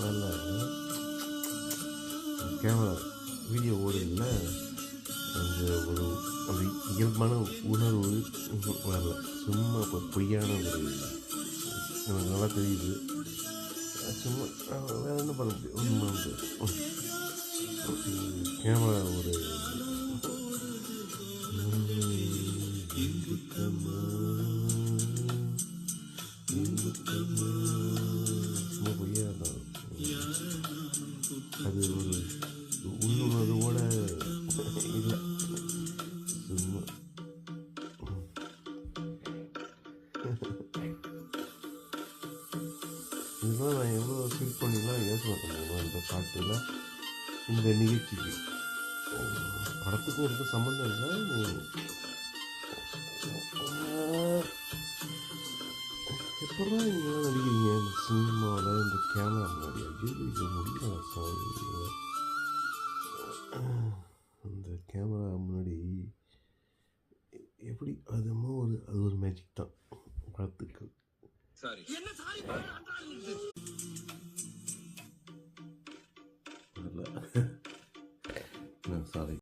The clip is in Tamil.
வரல கேமரா வீடியோ ஓடுதுல அந்த ஒரு அந்த இயல்பான உணர்வு வரல சும்மா இப்போ பொய்யான ஒரு எனக்கு நல்லா தெரியுது. சும்மா வேறு என்ன பண்ண முடியும்? ஒன்றும் பண்ண முடியாது. கேமரா ஒரு சும்மா பொய்யா தான் அது ஒரு உள்ளுணர்வோட இல்லை சும்மா இதெல்லாம் நான் எவ்வளோ ஃபீல் பண்ணிலாம் யோசனை பண்ணுவேன் இந்த பாட்டில்? இந்த நிகழ்ச்சிக்கு. படத்துக்கும் இருக்க சம்மந்தம் இல்லை நீ எப்படா நீங்களாம் நடிக்கிறீங்க? இந்த சினிமாவில் இந்த கேமரா முன்னாடி. ஐயோ முடியல சாமி. எப்படி? அதுமோ ஒரு அது ஒரு மேஜிக் தான். வாழ்த்துக்கள் நான் சாரி